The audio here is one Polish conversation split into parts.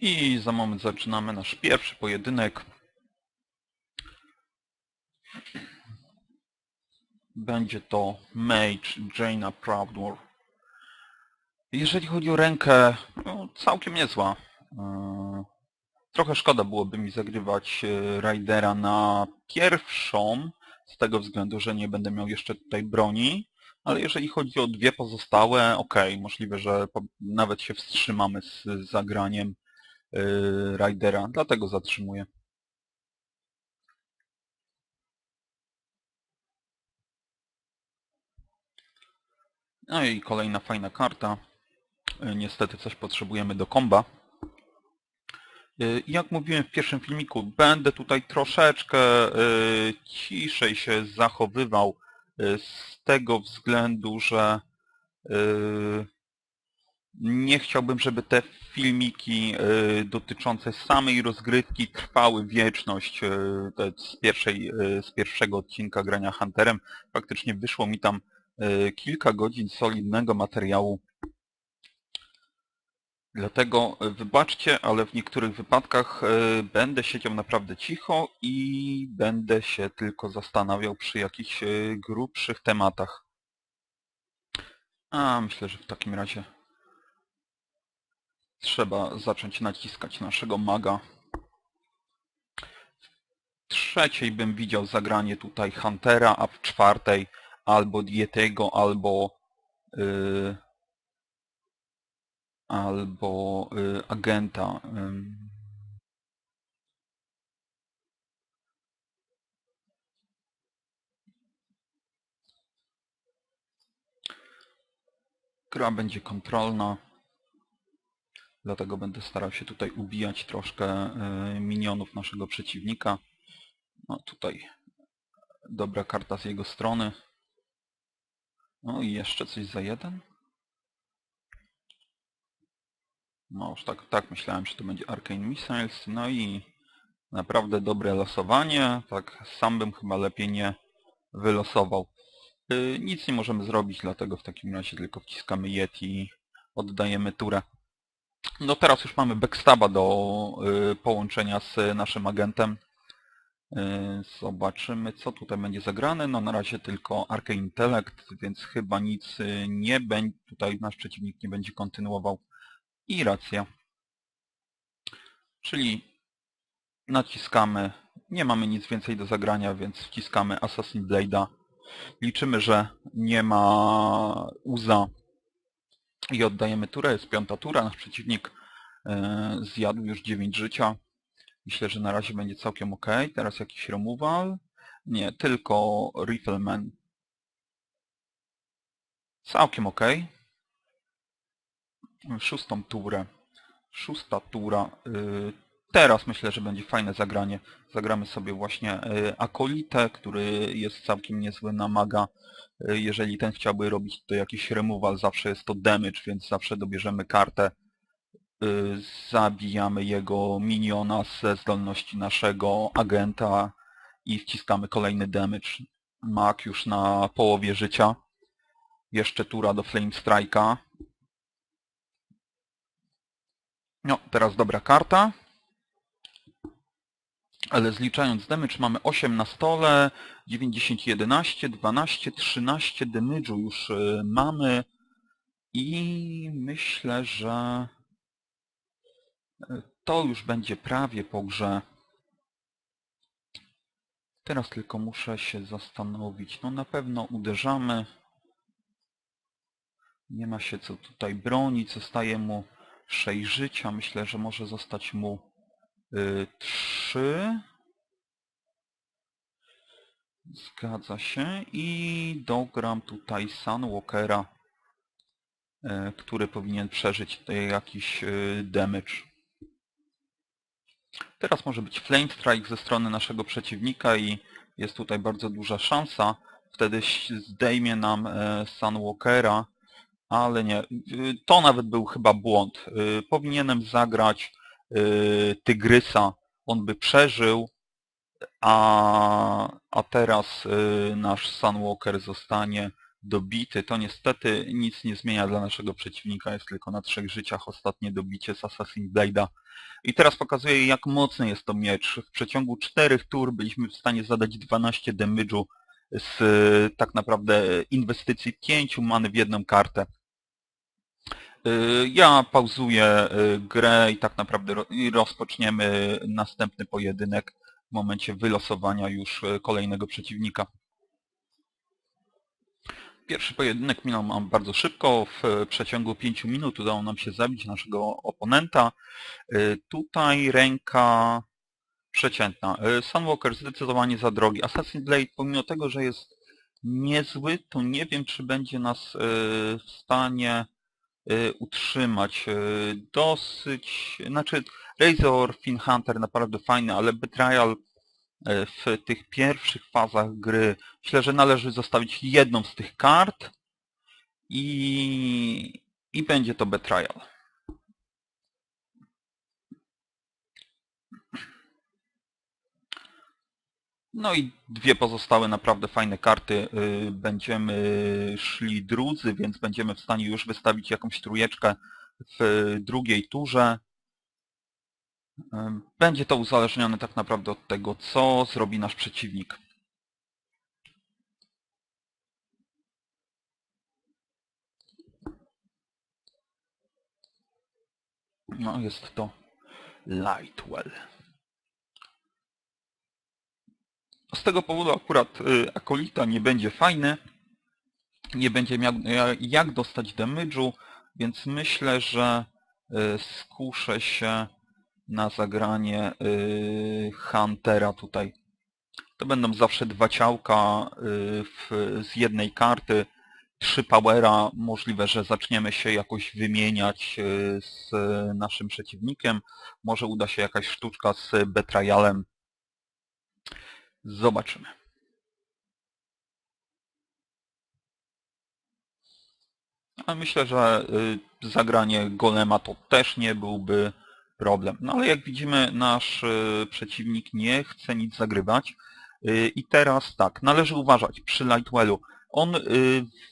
I za moment zaczynamy nasz pierwszy pojedynek. Będzie to Mage Jaina Proudmore. Jeżeli chodzi o rękę, no, całkiem niezła. Eee, Trochę szkoda byłoby mi zagrywać e, Raidera na pierwszą, z tego względu, że nie będę miał jeszcze tutaj broni. Ale jeżeli chodzi o dwie pozostałe, ok, możliwe, że nawet się wstrzymamy z zagraniem yy, Raidera, dlatego zatrzymuję. No i kolejna fajna karta. Yy, Niestety coś potrzebujemy do komba. Yy, Jak mówiłem w pierwszym filmiku, będę tutaj troszeczkę ciszej się zachowywał z tego względu, że nie chciałbym, żeby te filmiki y, dotyczące samej rozgrywki trwały wieczność. y, z, pierwszej, y, z pierwszego odcinka grania Hunterem faktycznie wyszło mi tam kilka godzin solidnego materiału. Dlatego wybaczcie, ale w niektórych wypadkach będę siedział naprawdę cicho i będę się tylko zastanawiał przy jakichś grubszych tematach. A myślę, że w takim razie trzeba zacząć naciskać naszego maga. W trzeciej bym widział zagranie tutaj Huntera, a w czwartej albo Dietego, albo yy, albo yy, agenta. ym. Gra będzie kontrolna. Dlatego będę starał się tutaj ubijać troszkę e, minionów naszego przeciwnika. No tutaj dobra karta z jego strony. No i jeszcze coś za jeden. No już tak, tak myślałem, że to będzie Arcane Missiles. No i naprawdę dobre losowanie. Tak sam bym chyba lepiej nie wylosował. Y, Nic nie możemy zrobić, dlatego w takim razie tylko wciskamy Yeti i oddajemy turę. No teraz już mamy backstaba do y, połączenia z naszym agentem. Y, Zobaczymy, co tutaj będzie zagrane. No na razie tylko Arcane Intellect, więc chyba nic y, nie będzie, tutaj nasz przeciwnik nie będzie kontynuował. I racja. Czyli naciskamy, nie mamy nic więcej do zagrania, więc wciskamy Assassin Blade'a. Liczymy, że nie ma uza i oddajemy turę. Jest piąta tura. Nasz przeciwnik e, zjadł już 9 życia. Myślę, że na razie będzie całkiem ok. Teraz jakiś removal. Nie, tylko Rifleman. Całkiem ok. Szóstą turę. Szósta tura. Teraz myślę, że będzie fajne zagranie. Zagramy sobie właśnie y, Akolitę, który jest całkiem niezły na maga. Y, Jeżeli ten chciałby robić to jakiś removal, zawsze jest to damage, więc zawsze dobierzemy kartę. y, Zabijamy jego miniona ze zdolności naszego agenta i wciskamy kolejny damage. Mag już na połowie życia. Jeszcze tura do Flame Strike'a. No, teraz dobra karta. Ale zliczając damage mamy 8 na stole, 9, 10, 11, 12, 13 damage'u już y, mamy. I myślę, że y, to już będzie prawie po grze. Teraz tylko muszę się zastanowić. No na pewno uderzamy. Nie ma się co tutaj bronić. Zostaje mu 6 życia. Myślę, że może zostać mu 3. Zgadza się. I dogram tutaj Sunwalkera, y, który powinien przeżyć tutaj jakiś y, damage. Teraz może być Flame Strike ze strony naszego przeciwnika i jest tutaj bardzo duża szansa. Wtedy zdejmie nam Sunwalkera, ale nie. y, To nawet był chyba błąd. Y, Powinienem zagrać y, Tygrysa. On by przeżył, a, a teraz y, nasz Sunwalker zostanie dobity. To niestety nic nie zmienia dla naszego przeciwnika, jest tylko na trzech życiach ostatnie dobicie z Assassin Blade'a. I teraz pokazuję jak mocny jest to miecz. W przeciągu czterech tur byliśmy w stanie zadać 12 damage'u z tak naprawdę inwestycji 5 many w jedną kartę. Y, ja pauzuję y, grę i tak naprawdę rozpoczniemy następny pojedynek w momencie wylosowania już y, kolejnego przeciwnika. Pierwszy pojedynek minął nam bardzo szybko. W przeciągu 5 minut udało nam się zabić naszego oponenta. Tutaj ręka przeciętna. Sunwalker zdecydowanie za drogi. Assassin's Blade pomimo tego, że jest niezły, to nie wiem czy będzie nas w stanie utrzymać. Y, dosyć, znaczy Razor, Fin Hunter naprawdę fajny, ale Betrayal y, w tych pierwszych fazach gry myślę, że należy zostawić jedną z tych kart i, i będzie to Betrayal. No i dwie pozostałe naprawdę fajne karty. Y, będziemy szli drudzy, więc będziemy w stanie już wystawić jakąś trójeczkę w drugiej turze. Y, będzie to uzależnione tak naprawdę od tego, co zrobi nasz przeciwnik. No, jest to Lightwell. Z tego powodu akurat y, Akolita nie będzie fajny. Nie będzie miał jak dostać damage'u, więc myślę, że y, skuszę się na zagranie y, Huntera tutaj. To będą zawsze dwa ciałka w, z jednej karty, trzy powera. Możliwe, że zaczniemy się jakoś wymieniać z naszym przeciwnikiem. Może uda się jakaś sztuczka z Betrayalem Zobaczymy. A myślę, że y, zagranie golema to też nie byłby problem. No ale jak widzimy, nasz y, przeciwnik nie chce nic zagrywać. Y, I teraz tak, należy uważać przy Lightwellu. On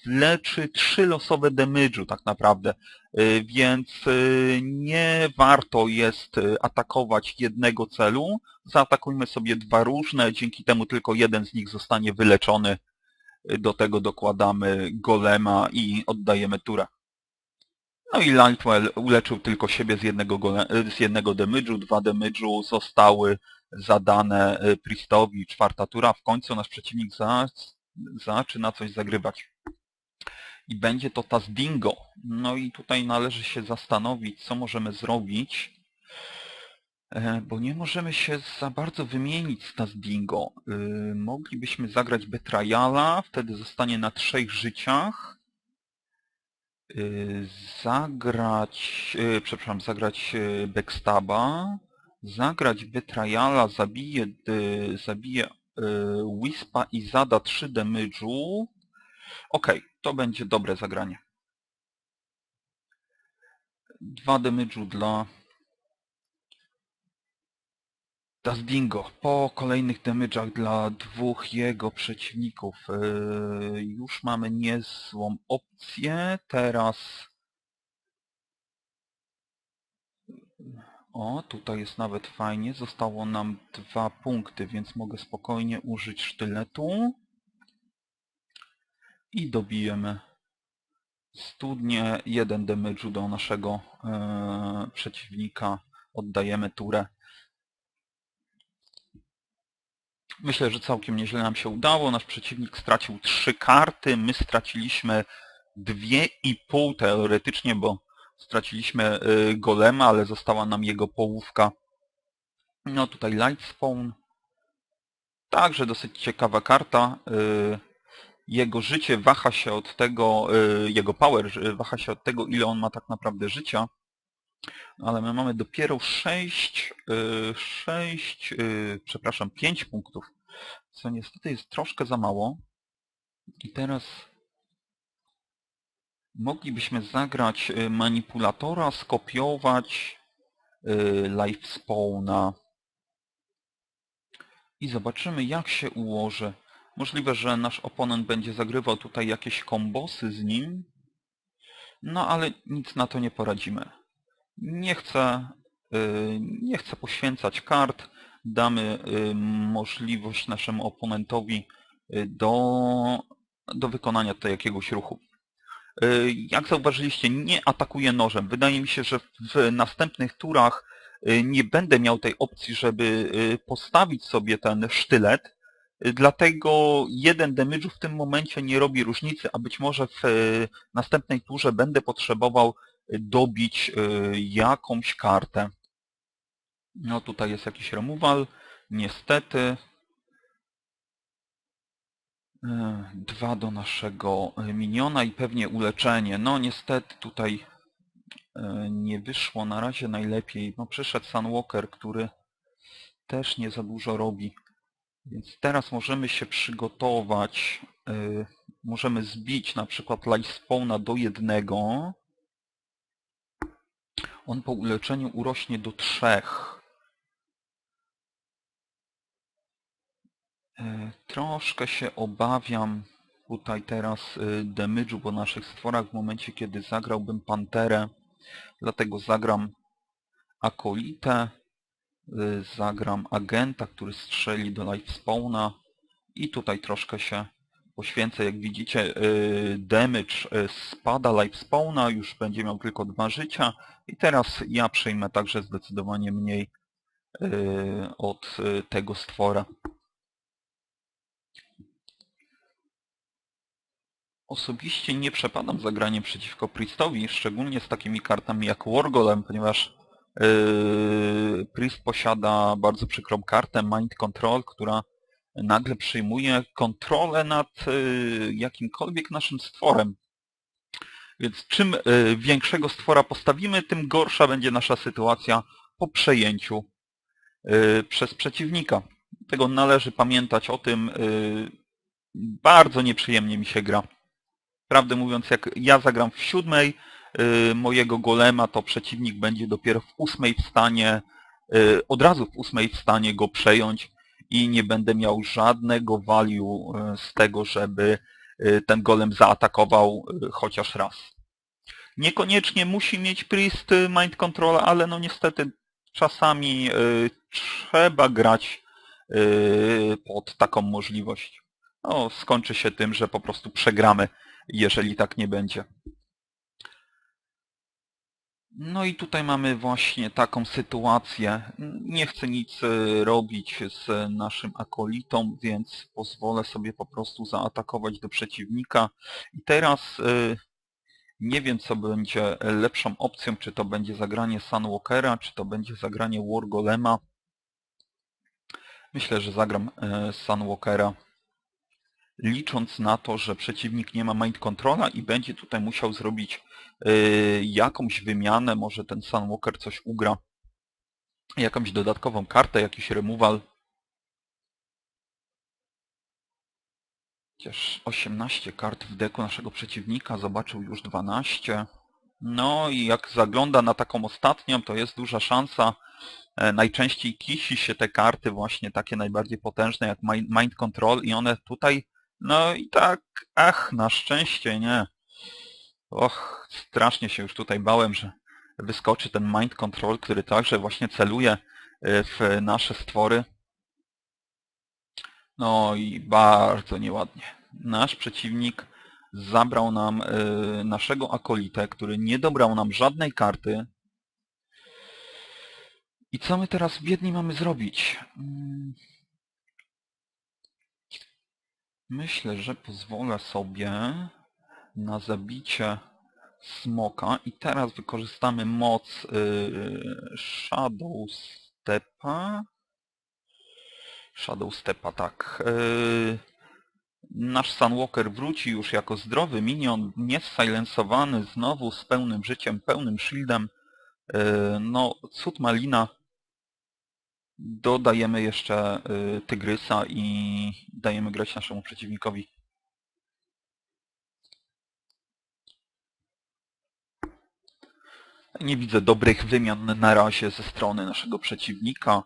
leczy trzy losowe damage'u tak naprawdę, więc nie warto jest atakować jednego celu. Zaatakujmy sobie dwa różne, dzięki temu tylko jeden z nich zostanie wyleczony. Do tego dokładamy golema i oddajemy turę. No i Lightwell uleczył tylko siebie z jednego, z jednego damage'u, dwa damage'u zostały zadane Priestowi, czwarta tura. W końcu nasz przeciwnik za, zaczyna coś zagrywać. I będzie to tas dingo. No i tutaj należy się zastanowić, co możemy zrobić, e, bo nie możemy się za bardzo wymienić z tas dingo. E, moglibyśmy zagrać Betrayala, wtedy zostanie na trzech życiach. E, zagrać, przepraszam, zagrać Backstaba, zagrać Betrayala, zabije, zabije Wispa i zada 3 damage'u. Ok, to będzie dobre zagranie. 2 damage'u dla Dazbingo. Po kolejnych damage'ach dla dwóch jego przeciwników yy, już mamy niezłą opcję. Teraz O, tutaj jest nawet fajnie. Zostało nam dwa punkty, więc mogę spokojnie użyć sztyletu. I dobijemy studnię. Jeden damage'u do naszego e, przeciwnika. Oddajemy turę. Myślę, że całkiem nieźle nam się udało. Nasz przeciwnik stracił trzy karty. My straciliśmy dwie i pół teoretycznie, bo Straciliśmy y, golema, ale została nam jego połówka. No tutaj Lightspawn. Także dosyć ciekawa karta. Y, jego życie waha się od tego, y, jego power waha się od tego, ile on ma tak naprawdę życia. Ale my mamy dopiero 6, 6, przepraszam, 5 punktów, co niestety jest troszkę za mało. I teraz moglibyśmy zagrać y, manipulatora, skopiować y, live spawna i zobaczymy jak się ułoży. Możliwe, że nasz oponent będzie zagrywał tutaj jakieś kombosy z nim. No ale nic na to nie poradzimy. Nie chcę, y, nie chcę poświęcać kart. Damy y, możliwość naszemu oponentowi y, do, do wykonania tutaj jakiegoś ruchu. Jak zauważyliście, nie atakuję nożem. Wydaje mi się, że w następnych turach nie będę miał tej opcji, żeby postawić sobie ten sztylet, Dlatego jeden damage'u w tym momencie nie robi różnicy, a być może w e, następnej turze będę potrzebował dobić e, jakąś kartę. No tutaj jest jakiś removal. Niestety. E, dwa do naszego miniona i pewnie uleczenie. No niestety tutaj nie wyszło na razie najlepiej. No przyszedł Sunwalker, który też nie za dużo robi. Więc teraz możemy się przygotować, yy, możemy zbić na przykład life spawna do jednego. On po uleczeniu urośnie do trzech. Yy, troszkę się obawiam tutaj teraz yy, damage'u po naszych stworach w momencie, kiedy zagrałbym Panterę. Dlatego zagram Akolitę. Y, zagram agenta, który strzeli do life spawna i tutaj troszkę się poświęcę. Jak widzicie y, damage y, spada life spawna, już będzie miał tylko dwa życia i teraz ja przejmę także zdecydowanie mniej od tego stwora. Osobiście nie przepadam za graniem przeciwko Priestowi, szczególnie z takimi kartami jak Wargolem, ponieważ Yy, Priest posiada bardzo przykrą kartę Mind Control, która nagle przyjmuje kontrolę nad yy, jakimkolwiek naszym stworem. Więc czym yy, większego stwora postawimy, tym gorsza będzie nasza sytuacja po przejęciu przez przeciwnika. Tego należy pamiętać o tym. Bardzo nieprzyjemnie mi się gra. Prawdę mówiąc, jak ja zagram w siódmej, mojego golema, to przeciwnik będzie dopiero w ósmej w stanie, y, od razu w ósmej w stanie go przejąć i nie będę miał żadnego value y, z tego, żeby ten golem zaatakował chociaż raz. Niekoniecznie musi mieć priest mind control, ale no niestety czasami trzeba grać pod taką możliwość. No, skończy się tym, że po prostu przegramy, jeżeli tak nie będzie. No i tutaj mamy właśnie taką sytuację. Nie chcę nic e, robić z naszym akolitą, więc pozwolę sobie po prostu zaatakować do przeciwnika. I teraz e, nie wiem, co będzie lepszą opcją, czy to będzie zagranie Sunwalkera, czy to będzie zagranie Wargolema. Myślę, że zagram e, Sunwalkera licząc na to, że przeciwnik nie ma mind controla i będzie tutaj musiał zrobić jakąś wymianę, może ten Sunwalker coś ugra, jakąś dodatkową kartę, jakiś removal. Chociaż 18 kart w deku naszego przeciwnika, zobaczył już 12. No i jak zagląda na taką ostatnią, to jest duża szansa. E, najczęściej kisi się te karty właśnie takie najbardziej potężne jak Mind Control i one tutaj no i tak, ach, na szczęście nie. Och, strasznie się już tutaj bałem, że wyskoczy ten Mind Control, który także właśnie celuje y, w nasze stwory. No i bardzo nieładnie. Nasz przeciwnik zabrał nam y, naszego akolitę, który nie dobrał nam żadnej karty. I co my teraz biedni mamy zrobić? Hmm. Myślę, że pozwolę sobie na zabicie smoka i teraz wykorzystamy moc yy, Shadow Stepa. Shadow Stepa, tak. Yy, nasz Sunwalker wróci już jako zdrowy minion, niessilensowany, znowu z pełnym życiem, pełnym shieldem. Yy, no, cud malina dodajemy jeszcze y, Tygrysa i dajemy grać naszemu przeciwnikowi. Nie widzę dobrych wymian na razie ze strony naszego przeciwnika.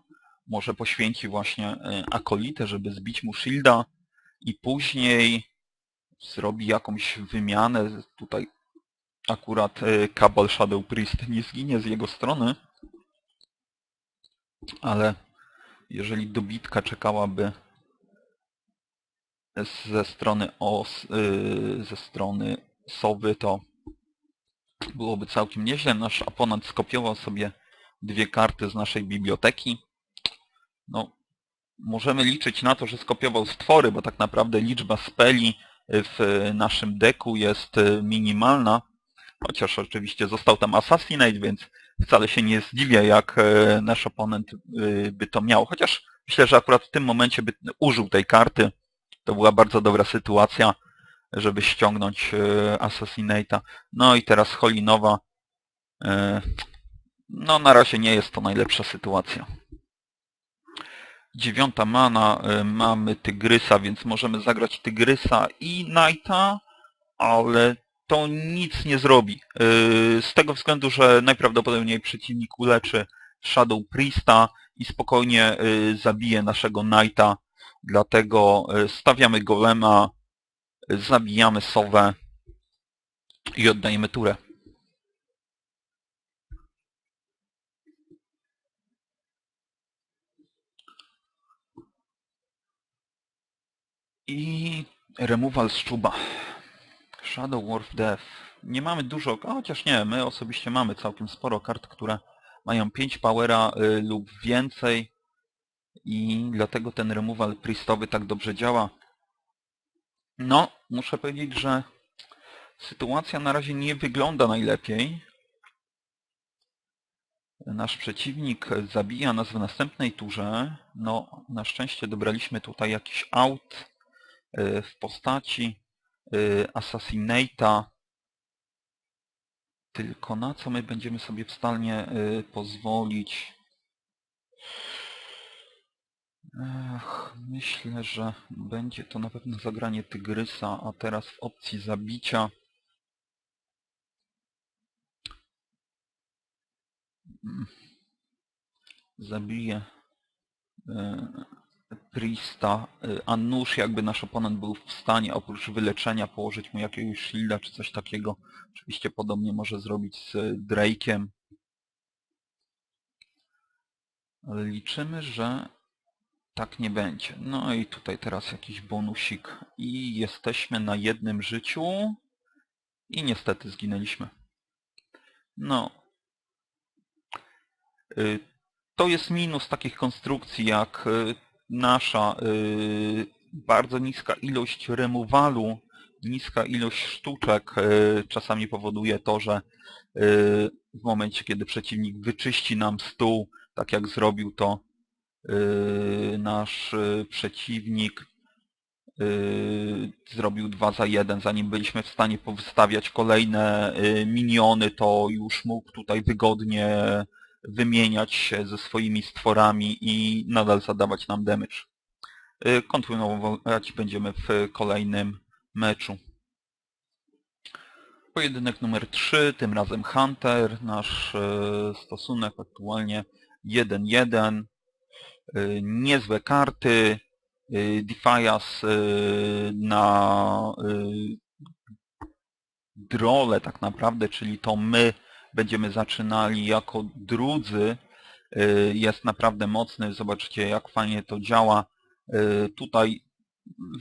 Może poświęci właśnie y, akolitę, żeby zbić mu shielda i później zrobi jakąś wymianę. Tutaj akurat Cabal Shadow Priest nie zginie z jego strony, ale jeżeli dobitka czekałaby ze strony os, ze strony sowy, to byłoby całkiem nieźle. Nasz oponent skopiował sobie dwie karty z naszej biblioteki. No, możemy liczyć na to, że skopiował stwory, bo tak naprawdę liczba speli w naszym deku jest minimalna. Chociaż oczywiście został tam Assassinate, więc wcale się nie zdziwię, jak nasz oponent by to miał. Chociaż myślę, że akurat w tym momencie by użył tej karty. To była bardzo dobra sytuacja żeby ściągnąć e, Assassinate'a. No i teraz Holinowa. E, no na razie nie jest to najlepsza sytuacja. Dziewiąta mana, e, mamy Tygrysa, więc możemy zagrać Tygrysa i Knighta, ale to nic nie zrobi. Z tego względu, że najprawdopodobniej przeciwnik uleczy Shadow Priesta i spokojnie zabije naszego Knighta. Dlatego stawiamy golema, zabijamy sowę i oddajemy turę. I removal z czuba. Shadow Worth Death. Nie mamy dużo, chociaż nie, my osobiście mamy całkiem sporo kart, które mają 5 powera y, lub więcej i dlatego ten removal priestowy tak dobrze działa. No, muszę powiedzieć, że sytuacja na razie nie wygląda najlepiej. Nasz przeciwnik zabija nas w następnej turze. No, na szczęście dobraliśmy tutaj jakiś aut y, w postaci y, Assassinate'a. Tylko na co my będziemy sobie w stanie y, pozwolić? Ech, myślę, że będzie to na pewno zagranie Tygrysa, a teraz w opcji zabicia mm, zabiję e, Prista, e, a nóż jakby nasz oponent był w stanie oprócz wyleczenia położyć mu jakiegoś shielda czy coś takiego. Oczywiście podobnie może zrobić z Drake'iem. Ale liczymy, że tak nie będzie. No i tutaj teraz jakiś bonusik. I jesteśmy na jednym życiu. I niestety zginęliśmy. No. Y, to jest minus takich konstrukcji jak y, nasza y, bardzo niska ilość remowalu, niska ilość sztuczek czasami powoduje to, że w momencie, kiedy przeciwnik wyczyści nam stół, tak jak zrobił to nasz yy, przeciwnik yy, zrobił 2 za 1. Zanim byliśmy w stanie powystawiać kolejne miniony, to już mógł tutaj wygodnie wymieniać się ze swoimi stworami i nadal zadawać nam damage. Kontynuować będziemy w kolejnym meczu. Pojedynek numer 3, tym razem Hunter. Nasz stosunek aktualnie 1-1. Y, niezłe karty. Y, Defias y, na drole tak naprawdę, czyli to my będziemy zaczynali jako drudzy, jest naprawdę mocny. Zobaczcie jak fajnie to działa. Tutaj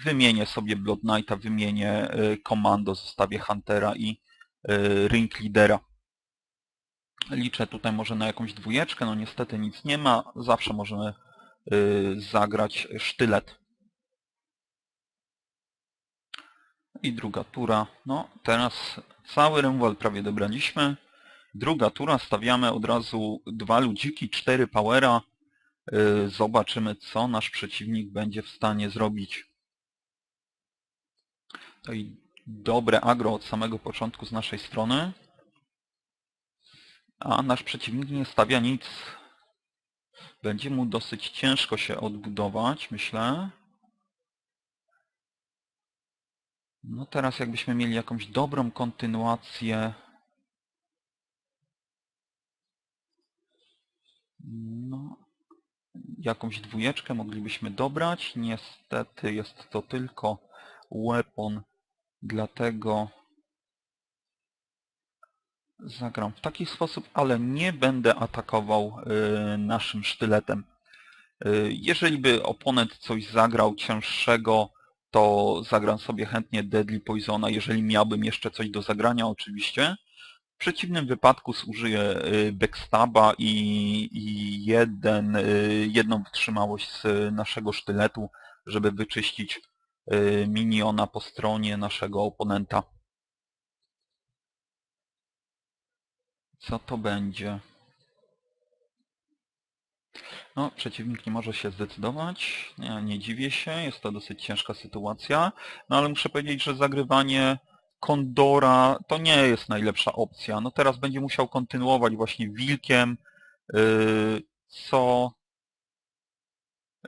wymienię sobie Blood Knighta, wymienię komando, zostawię Huntera i Ring Leadera. Liczę tutaj może na jakąś dwójeczkę, no niestety nic nie ma. Zawsze możemy zagrać sztylet. I druga tura. No, teraz cały removal prawie dobraliśmy. Druga tura, stawiamy od razu dwa ludziki, cztery powera. Y, zobaczymy, co nasz przeciwnik będzie w stanie zrobić. To i dobre agro od samego początku z naszej strony. A nasz przeciwnik nie stawia nic. Będzie mu dosyć ciężko się odbudować, myślę. No teraz jakbyśmy mieli jakąś dobrą kontynuację. No, jakąś dwójeczkę moglibyśmy dobrać. Niestety jest to tylko weapon, dlatego zagram w taki sposób, ale nie będę atakował y, naszym sztyletem. Y, jeżeli by oponent coś zagrał cięższego, to zagram sobie chętnie Deadly Poisona, jeżeli miałbym jeszcze coś do zagrania oczywiście. W przeciwnym wypadku zużyję y, backstaba i, jeden, jedną wytrzymałość z naszego sztyletu, żeby wyczyścić miniona po stronie naszego oponenta. Co to będzie? No, przeciwnik nie może się zdecydować. Nie, nie dziwię się, jest to dosyć ciężka sytuacja. No ale muszę powiedzieć, że zagrywanie Kondora to nie jest najlepsza opcja. No teraz będzie musiał kontynuować właśnie Wilkiem, yy, co,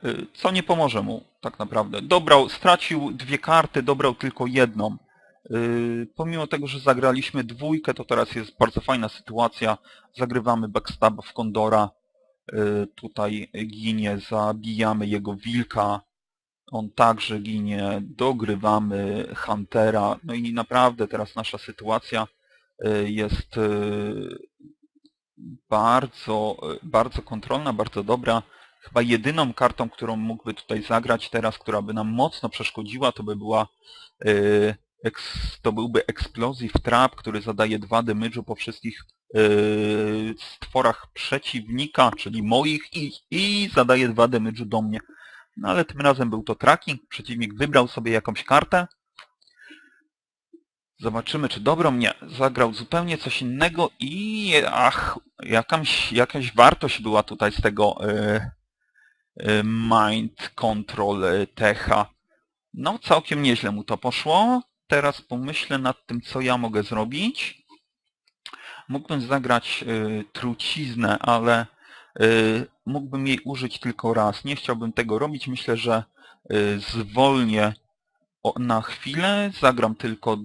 yy, co nie pomoże mu tak naprawdę. Dobrał, stracił dwie karty, dobrał tylko jedną. Yy, pomimo tego, że zagraliśmy dwójkę, to teraz jest bardzo fajna sytuacja. Zagrywamy backstab w Kondora. Yy, tutaj ginie, zabijamy jego wilka. On także ginie, dogrywamy Huntera. No i naprawdę teraz nasza sytuacja yy, jest bardzo, bardzo kontrolna, bardzo dobra. Chyba jedyną kartą, którą mógłby tutaj zagrać teraz, która by nam mocno przeszkodziła, to by była to byłby Explosive Trap, który zadaje 2 damage'u po wszystkich yy, stworach przeciwnika, czyli moich i, i zadaje 2 damage'u do mnie. No ale tym razem był to tracking, przeciwnik wybrał sobie jakąś kartę. Zobaczymy, czy dobrą nie. Zagrał zupełnie coś innego i ach, jakaś, jakaś wartość była tutaj z tego yy, yy, Mind Control Techa. No, całkiem nieźle mu to poszło teraz pomyślę nad tym, co ja mogę zrobić. Mógłbym zagrać y, truciznę, ale y, mógłbym jej użyć tylko raz. Nie chciałbym tego robić. Myślę, że y, zwolnię na chwilę. Zagram tylko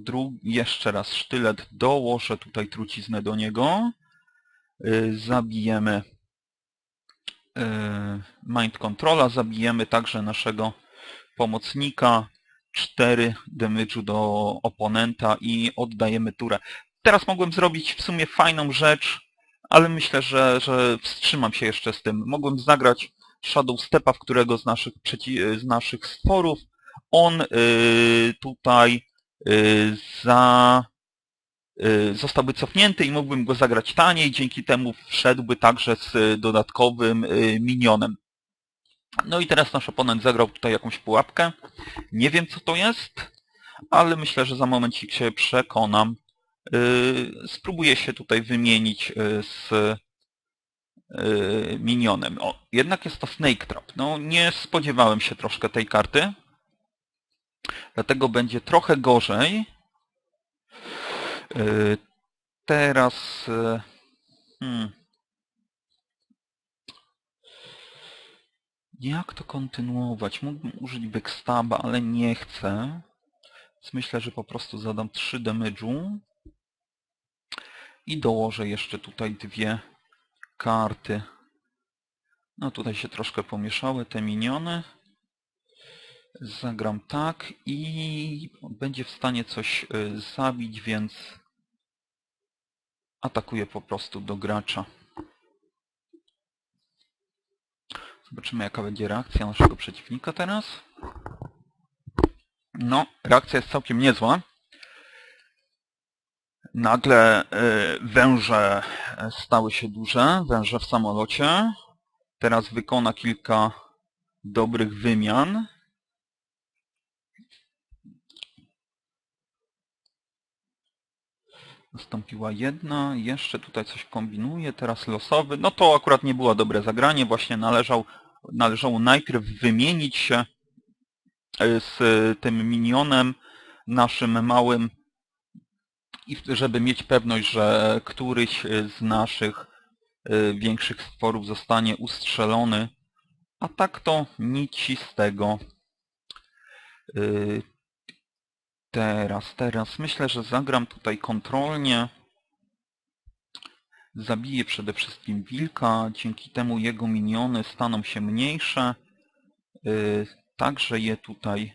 jeszcze raz sztylet. Dołożę tutaj truciznę do niego. Zabijemy Mind Controla. Zabijemy także naszego pomocnika. 4 damage'u do oponenta i oddajemy turę. Teraz mogłem zrobić w sumie fajną rzecz, ale myślę, że, że wstrzymam się jeszcze z tym. Mogłem zagrać Shadow Stepa, w którego z naszych, z naszych stworów. On y, tutaj y, za, y, zostałby cofnięty i mógłbym go zagrać taniej, dzięki temu wszedłby także z dodatkowym minionem. No i teraz nasz oponent zagrał tutaj jakąś pułapkę. Nie wiem co to jest, ale myślę, że za momencik się przekonam. Yy, spróbuję się tutaj wymienić yy, z yy, minionem. O, jednak jest to Snake Trap. No nie spodziewałem się troszkę tej karty. Dlatego będzie trochę gorzej. Teraz... Hmm. Jak to kontynuować? Mógłbym użyć backstaba, ale nie chcę. Więc myślę, że po prostu zadam 3 damage'u. I dołożę jeszcze tutaj dwie karty. No tutaj się troszkę pomieszały te miniony. Zagram tak i będzie w stanie coś y, zabić, więc atakuję po prostu do gracza. Zobaczymy jaka będzie reakcja naszego przeciwnika teraz. No, reakcja jest całkiem niezła. Nagle y, węże stały się duże, węże w samolocie. Teraz wykona kilka dobrych wymian. Nastąpiła jedna, jeszcze tutaj coś kombinuje, teraz losowy. No to akurat nie było dobre zagranie, właśnie należał, należało najpierw wymienić się e, z tym minionem naszym małym, żeby mieć pewność, że któryś z naszych e, większych stworów zostanie ustrzelony. A tak to nic z tego. Teraz, teraz. Myślę, że zagram tutaj kontrolnie. Zabije przede wszystkim wilka, dzięki temu jego miniony staną się mniejsze. Y, Także je tutaj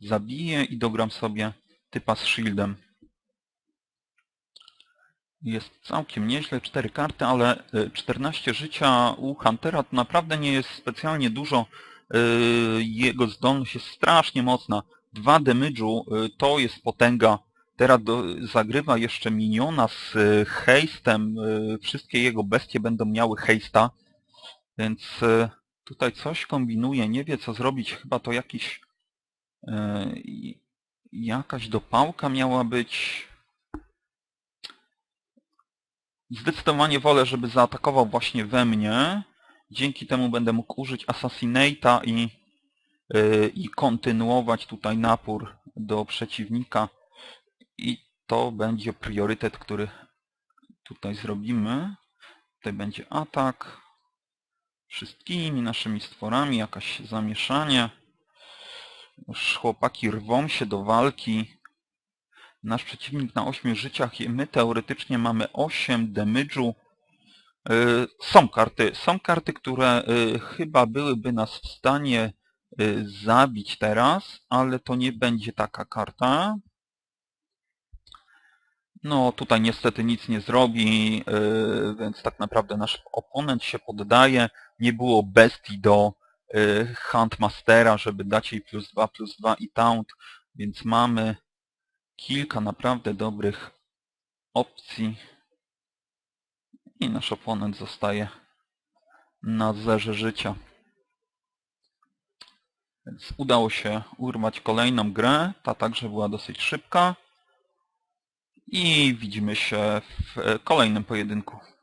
zabiję i dogram sobie typa z shieldem. Jest całkiem nieźle, 4 karty, ale y, 14 życia u Huntera naprawdę nie jest specjalnie dużo. Y, Jego zdolność jest strasznie mocna. 2 damage'u y, to jest potęga. Teraz zagrywa jeszcze miniona z y, hejstem. Y, Wszystkie jego bestie będą miały hejsta. Więc tutaj coś kombinuje. Nie wie co zrobić. Chyba to jakiś... Jakaś dopałka miała być. Zdecydowanie wolę, żeby zaatakował właśnie we mnie. Dzięki temu będę mógł użyć Assassinate'a i, i kontynuować tutaj napór do przeciwnika. I to będzie priorytet, który tutaj zrobimy. Tutaj będzie atak. Wszystkimi naszymi stworami, jakaś zamieszanie. Już chłopaki rwą się do walki. Nasz przeciwnik na 8 życiach i my teoretycznie mamy 8 damage'u. Y, Są karty, są karty, które y, chyba byłyby nas w stanie y, zabić teraz, ale to nie będzie taka karta. No tutaj niestety nic nie zrobi, y, więc tak naprawdę nasz oponent się poddaje. Nie było bestii do y, Huntmastera, żeby dać jej plus 2, plus 2 i taunt, więc mamy kilka naprawdę dobrych opcji i nasz oponent zostaje na zerze życia. Więc udało się urwać kolejną grę, ta także była dosyć szybka i widzimy się w kolejnym pojedynku.